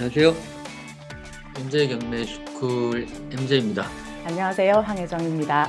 안녕하세요. MJ 경매 슈쿨 MJ입니다. 안녕하세요. 황혜정입니다.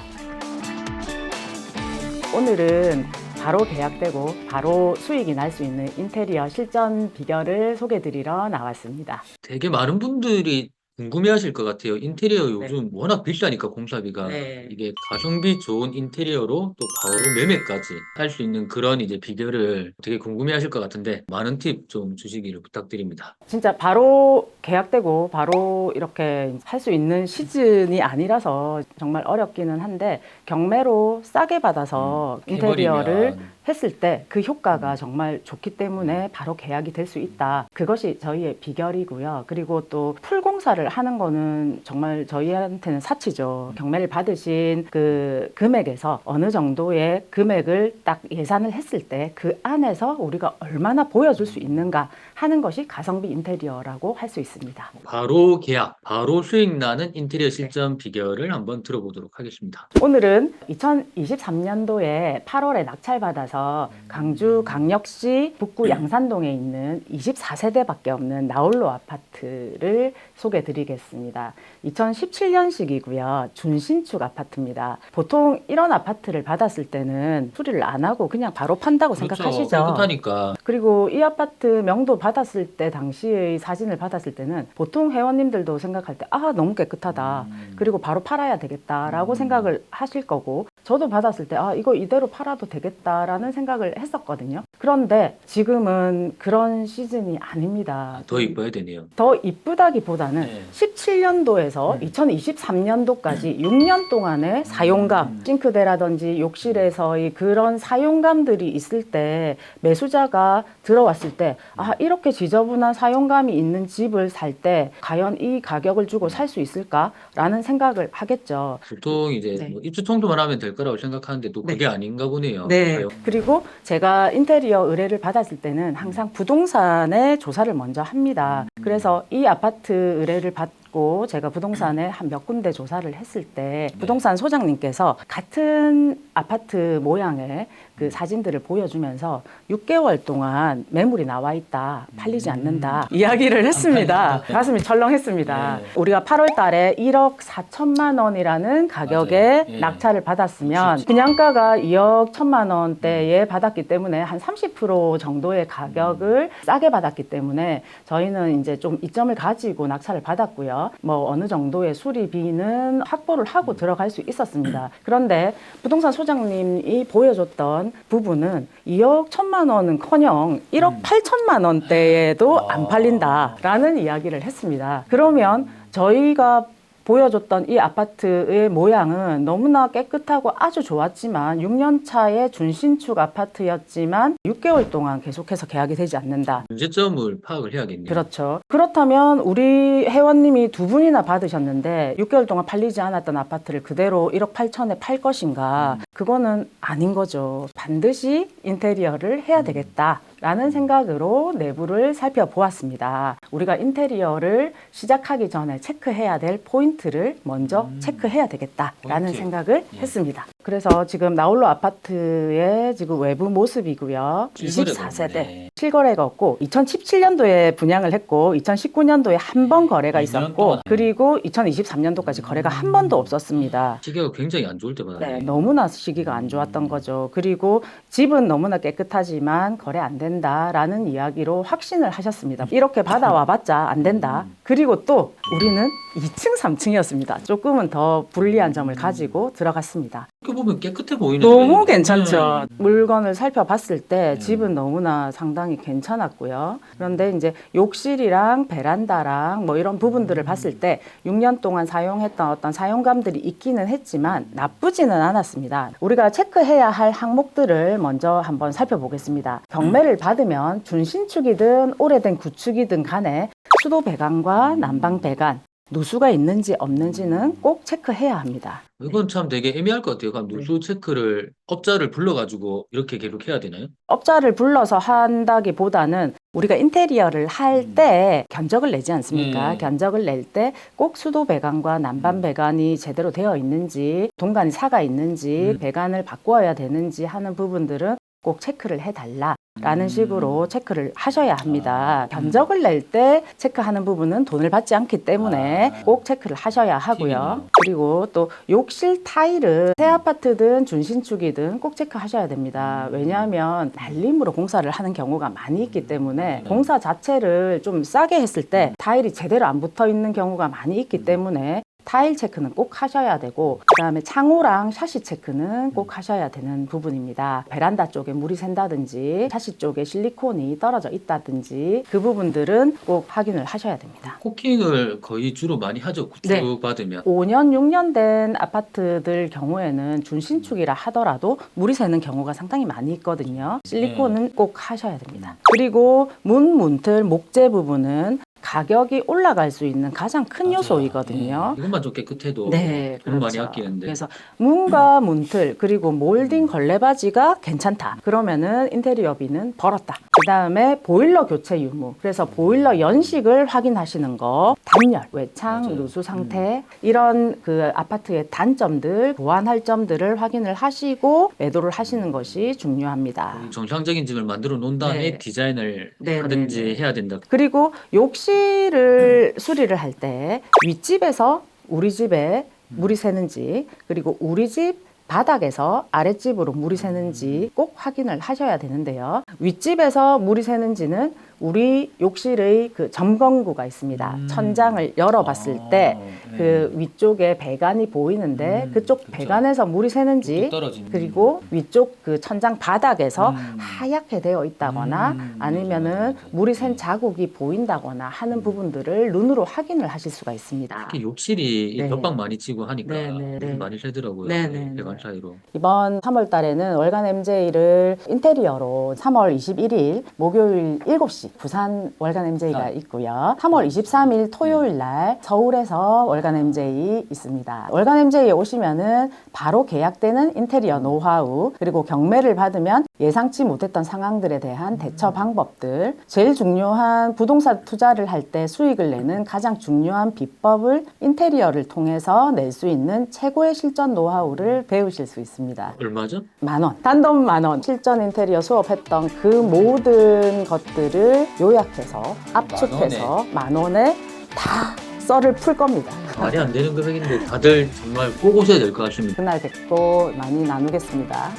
오늘은 바로 계약되고 바로 수익이 날 수 있는 인테리어 실전 비결을 소개해 드리러 나왔습니다. 되게 많은 분들이 궁금해하실 것 같아요. 인테리어 요즘 워낙 비싸니까 공사비가 네. 이게 가성비 좋은 인테리어로 또 바로 매매까지 할 수 있는 그런 이제 비결을 되게 궁금해하실 것 같은데 많은 팁 좀 주시기를 부탁드립니다. 진짜 바로 계약되고 바로 이렇게 할 수 있는 시즌이 아니라서 정말 어렵기는 한데 경매로 싸게 받아서 인테리어를 음, 해버리면 했을 때 그 효과가 정말 좋기 때문에 바로 계약이 될 수 있다. 그것이 저희의 비결이고요. 그리고 또 풀공사를 하는 거는 정말 저희한테는 사치죠. 경매를 받으신 그 금액에서 어느 정도의 금액을 딱 예산을 했을 때 그 안에서 우리가 얼마나 보여줄 수 있는가 하는 것이 가성비 인테리어라고 할 수 있습니다. 바로 계약, 바로 수익 나는 인테리어 실전 비결을 한번 들어보도록 하겠습니다. 오늘은 2023년도에 8월에 낙찰받아서 강주 강력시 북구 양산동에 있는 24세대밖에 없는 나홀로 아파트를 소개해 드리겠습니다. 2017년식이고요. 준신축 아파트입니다. 보통 이런 아파트를 받았을 때는 수리를 안 하고 그냥 바로 판다고 생각하시죠. 그렇죠. 깨끗하니까 그리고 이 아파트 명도 받았을 때 당시의 사진을 받았을 때는 보통 회원님들도 생각할 때 아 너무 깨끗하다 음. 그리고 바로 팔아야 되겠다라고 음. 생각을 하실 거고 저도 받았을 때 아 이거 이대로 팔아도 되겠다라는 생각을 했었거든요 그런데 지금은 그런 시즌이 아닙니다 더 이뻐야 되네요. 더 이쁘다기보다는 네. 17년도에서 음. 2023년도까지 6년 동안의 사용감, 음. 싱크대라든지 욕실에서의 그런 사용감들이 있을 때 매수자가 들어왔을 때 아, 이렇게 지저분한 사용감이 있는 집을 살 때 과연 이 가격을 주고 살 수 있을까라는 생각을 하겠죠. 보통 이제 네. 뭐 입주 청소만 하면 될 거라고 생각하는데 또 네. 그게 아닌가 보네요. 네. 사용. 그리고 제가 인테리어 의뢰를 받았을 때는 항상 부동산에 조사를 먼저 합니다. 그래서 이 아파트 의뢰를 받고 제가 부동산에 한 몇 군데 조사를 했을 때 네. 부동산 소장님께서 같은 아파트 모양의 그 사진들을 보여주면서 6개월 동안 매물이 나와 있다, 팔리지 않는다 이야기를 했습니다. 팔린다. 가슴이 철렁했습니다. 네. 우리가 8월 달에 1억 4천만 원이라는 가격에 맞아요. 예. 낙찰을 받았으면. 분양가가 2억 1천만 원대에 받았기 때문에 한 30% 정도의 가격을 싸게 받았기 때문에 저희는 이제 좀 이점을 가지고 낙찰을 받았고요. 뭐 어느 정도의 수리비는 확보를 하고 들어갈 수 있었습니다. 그런데 부동산 소장님이 보여줬던 부분은 2억 1천만 원은커녕 1억 8천만 원대에도 안 팔린다라는 이야기를 했습니다. 그러면 저희가 보여줬던 이 아파트의 모양은 너무나 깨끗하고 아주 좋았지만 6년 차의 준신축 아파트였지만 6개월 동안 계속해서 계약이 되지 않는다. 문제점을 파악을 해야겠네요. 그렇죠. 그렇다면 우리 회원님이 두 분이나 받으셨는데 6개월 동안 팔리지 않았던 아파트를 그대로 1억 8천에 팔 것인가? 그거는 아닌 거죠. 반드시 인테리어를 해야 되겠다. 라는 생각으로 내부를 살펴보았습니다. 우리가 인테리어를 시작하기 전에 체크해야 될 포인트를 먼저 체크해야 되겠다라는 포인트. 생각을 예. 했습니다. 그래서 지금 나홀로 아파트의 지금 외부 모습이고요. 실거래가 24세대. 없네. 실거래가 없고 2017년도에 분양을 했고 2019년도에 한 번 거래가 2년 있었고 동안. 그리고 2023년도까지 거래가 한 번도 없었습니다. 시계가 굉장히 안 좋을 때 받았네. 네, 너무나 시기가 안 좋았던 거죠. 그리고 집은 너무나 깨끗하지만 거래 안 된다라는 이야기로 확신을 하셨습니다. 이렇게 받아와 봤자 안 된다. 그리고 또 우리는 2층, 3층이었습니다. 조금은 더 불리한 점을 가지고 들어갔습니다. 이렇게 보면 깨끗해 보이는데. 너무 괜찮죠. 음. 물건을 살펴봤을 때 음. 집은 너무나 상당히 괜찮았고요. 그런데 이제 욕실이랑 베란다랑 뭐 이런 부분들을 봤을 때 6년 동안 사용했던 어떤 사용감들이 있기는 했지만 나쁘지는 않았습니다. 우리가 체크해야 할 항목들을 먼저 한번 살펴보겠습니다. 경매를 받으면 준신축이든 오래된 구축이든 간에 수도 배관과 난방 배관 누수가 있는지 없는지는 꼭 체크해야 합니다. 이건 참 되게 애매할 것 같아요. 그럼 누수 체크를 업자를 불러가지고 이렇게 계속 해야 되나요? 업자를 불러서 한다기보다는 우리가 인테리어를 할 음. 때 견적을 내지 않습니까? 음. 견적을 낼 때 꼭 수도 배관과 난방 배관이 제대로 되어 있는지, 동간이 사가 있는지, 음. 배관을 바꾸어야 되는지 하는 부분들은 꼭 체크를 해달라. 라는 식으로 체크를 하셔야 합니다. 견적을 낼 때 체크하는 부분은 돈을 받지 않기 때문에 아. 꼭 체크를 하셔야 하고요. 팁이네요. 그리고 또 욕실 타일은 새 아파트든 준신축이든 꼭 체크하셔야 됩니다. 왜냐하면 날림으로 공사를 하는 경우가 많이 있기 때문에 공사 자체를 좀 싸게 했을 때 타일이 제대로 안 붙어 있는 경우가 많이 있기 때문에 타일 체크는 꼭 하셔야 되고 그다음에 창호랑 샤시 체크는 꼭 하셔야 되는 부분입니다. 베란다 쪽에 물이 샌다든지 샤시 쪽에 실리콘이 떨어져 있다든지 그 부분들은 꼭 확인을 하셔야 됩니다. 코킹을 거의 주로 많이 하죠. 구축 네. 받으면. 5년, 6년 된 아파트들 경우에는 준신축이라 하더라도 물이 새는 경우가 상당히 많이 있거든요. 실리콘은 꼭 하셔야 됩니다. 그리고 문, 문틀, 목재 부분은 가격이 올라갈 수 있는 가장 큰 맞아요. 요소이거든요. 네. 이것만 좀 깨끗해도 네, 돈 많이 그렇죠. 아끼는데. 그래서 문과 문틀 그리고 몰딩 걸레바지가 괜찮다. 그러면은 인테리어비는 벌었다. 그 다음에 보일러 교체 유무. 그래서 보일러 연식을 확인하시는 거, 단열, 외창, 맞아요. 음. 누수 상태 이런 그 아파트의 단점들, 보완할 점들을 확인을 하시고 매도를 하시는 것이 중요합니다. 정상적인 집을 만들어 놓은 다음에 네. 디자인을 네, 하든지 네, 네. 해야 된다. 그리고 욕실 을 수리를 할 때 윗집에서 우리 집에 물이 새는지 그리고 우리 집 바닥에서 아랫집으로 물이 새는지 꼭 확인을 하셔야 되는데요. 윗집에서 물이 새는지는 우리 욕실의 그 점검구가 있습니다. 음. 천장을 열어봤을 때 아, 그 위쪽에 배관이 보이는데 음, 그쪽 그쵸. 배관에서 물이 새는지 그리고 위쪽 그 천장 바닥에서 음. 하얗게 되어 있다거나 음, 아니면은. 물이 샌 자국이 보인다거나 하는 부분들을 눈으로 확인을 하실 수가 있습니다. 특히 욕실이 네. 벽방 많이 치고 하니까 네, 네, 네. 많이 새더라고요. 네, 네, 배관 네. 사이로. 이번 3월 달에는 월간 MJ를 인테리어로 3월 21일 목요일 7시 부산 월간 MJ가 아. 있고요. 3월 23일 토요일 날 서울에서 월간 MJ 있습니다. 월간 MJ에 오시면은 바로 계약되는 인테리어 노하우 그리고 경매를 받으면 예상치 못했던 상황들에 대한 대처 방법들 제일 중요한 부동산 투자를 할 때 수익을 내는 가장 중요한 비법을 인테리어를 통해서 낼 수 있는 최고의 실전 노하우를 배우실 수 있습니다. 얼마죠? 만 원. 단돈 만 원. 실전 인테리어 수업했던 그 모든 것들 을 요약해서 압축해서 만 원에 다 썰을 풀 겁니다. 말이 안 되는 금액인데 다들 정말 꼭 오셔야 될 것 같습니다. 그날 뵙고 많이 나누겠습니다.